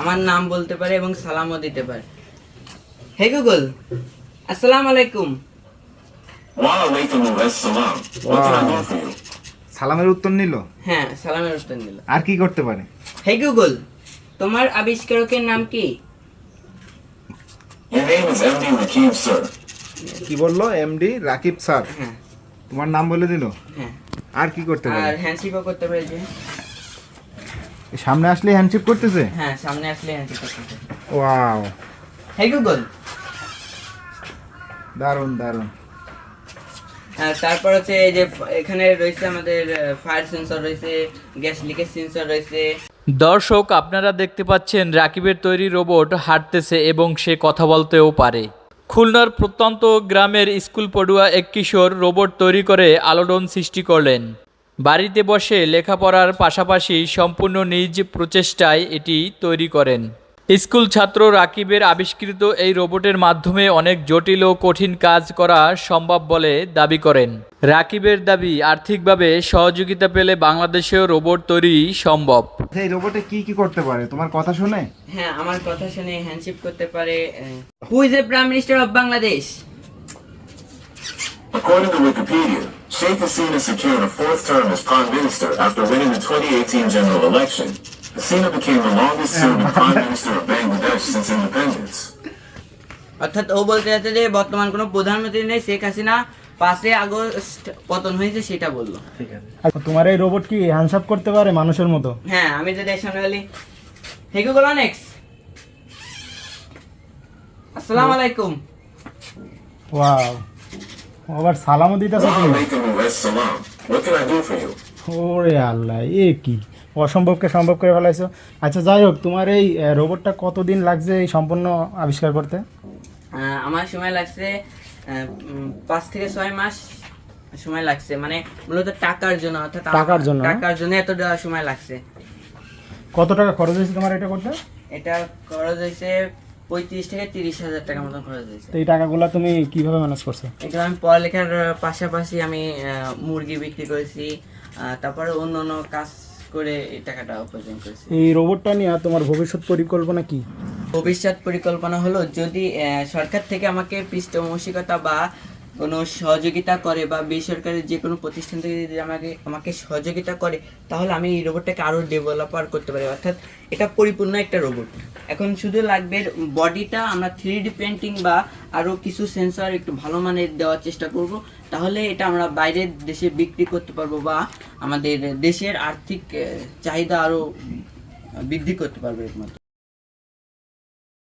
আমার নাম বলতে পারে এবং সালামও দিতে পারে। হে গুগল আসসালামু আলাইকুম? সালামের উত্তর নিল? হ্যাঁ সালামের উত্তর দিল আর কি করতে পারে? হে গুগল তোমার আবিষ্কারকের নাম কি. কি বলল? এমডি রাকিব স্যার হ্যাঁ। তোমার নাম বলে দিল? হ্যাঁ। আর কি করতে পারে? আর পারে হ্যান্ডশিপও করতে পারে যে সামনে আসলে হ্যান্ডশেক করতেছে? হ্যাঁ সামনে আসলে হ্যান্ডশিপ করতেছে। ওয়াও হে গুগল দারুণ হ্যাঁ, তারপর হচ্ছে এই যে এখানে রয়েছে আমাদের ফায়ার সেন্সর রয়েছে গ্যাস লিকেজ সেন্সর রয়েছে। দর্শক আপনারা দেখতে পাচ্ছেন রাকিবের তৈরি রোবট হাঁটতেছে এবং সে কথা বলতেও পারে। খুলনার প্রত্যন্ত গ্রামের স্কুল পড়ুয়া এক কিশোর রোবট তৈরি করে আলোড়ন সৃষ্টি করলেন। বাড়িতে বসে লেখাপড়ার পাশাপাশি সম্পূর্ণ নিজ প্রচেষ্টায় এটি তৈরি করেন। স্কুল ছাত্র রাকিবের আবিষ্কৃত এই রোবটের মাধ্যমে অনেক জটিল ও কঠিন কাজ করা সম্ভব বলে দাবি করেন। রাকিবের দাবি আর্থিকভাবে সহযোগিতা পেলে বাংলাদেশেও রোবট তৈরি সম্ভব। এই রোবটে কি কি করতে পারে? তোমার কথা শুনে? হ্যাঁ আমার কথা শুনে হ্যান্ডশিপ করতে পারে who is a prime minister of Bangladesh According to Wikipedia, Sheikh Hasina secured a fourth term as Prime Minister after winning the 2018 general election. Hasina became the longest serving Prime Minister of Bangladesh since independence. অর্থাৎ ও বলতে যাচ্ছে যে বর্তমান কোনো প্রধানমন্ত্রী নেই শেখ হাসিনা পাঁচই August পতন হয়েছে সেটা বলল আর তোমার এই রোবট কি হ্যান্ডসাপ করতে পারে মানুষের মতো হ্যাঁ আমি যদি সামনে বলি হে গুগল অনেক্স আসসালামু আলাইকুম ওয়াও আবার সালামও দিতেছে তুমি? ওরে আল্লাহ এ কি? অসম্ভবকে সম্ভব করে ফেলাইছো। আচ্ছা যাই হোক তোমার এই রোবটটা কতদিন লাগছে এই সম্পূর্ণ আবিষ্কার করতে? আমার সময় লাগছে পাঁচ থেকে ছয় মাস সময় লাগছে। মানে মূলত টাকার জন্য অর্থাৎ টাকার জন্য, টাকার জন্য এতটা সময় লাগছে। কত টাকা খরচ হয়েছে তোমার এটা করতে? এটা খরচ হয়েছে পঁয়ত্রিশ থেকে তিরিশ হাজার টাকা মতন খরচ হয়েছে। তো এই টাকাগুলো তুমি কীভাবে ম্যানেজ করছ? এটা আমি পড়ালেখার পাশাপাশি আমি মুরগি বিক্রি করেছি তারপরে অন্য অন্য কাজ করে এই টাকাটা উপার্জন করেছি। এই রোবটটা নিয়ে তোমার ভবিষ্যৎ পরিকল্পনা কি? ভবিষ্যৎ পরিকল্পনা হলো যদি সরকার থেকে আমাকে পৃষ্ঠপোষকতা বা কোনো সহযোগিতা করে বা বেসরকারি যে কোনো প্রতিষ্ঠান থেকে যদি আমাকে আমাকে সহযোগিতা করে, তাহলে আমি এই রোবটটাকে আরও ডেভেলপার করতে পারি। অর্থাৎ এটা পরিপূর্ণ একটা রোবট এখন শুধু লাগবে বডিটা আমরা থ্রি ডি পেন্টিং বা আরও কিছু সেন্সর একটু ভালো মানের দেওয়ার চেষ্টা করব। তাহলে এটা আমরা বাইরের দেশে বিক্রি করতে পারব বা আমাদের দেশের আর্থিক চাহিদা আরও বৃদ্ধি করতে পারব এর মাধ্যমে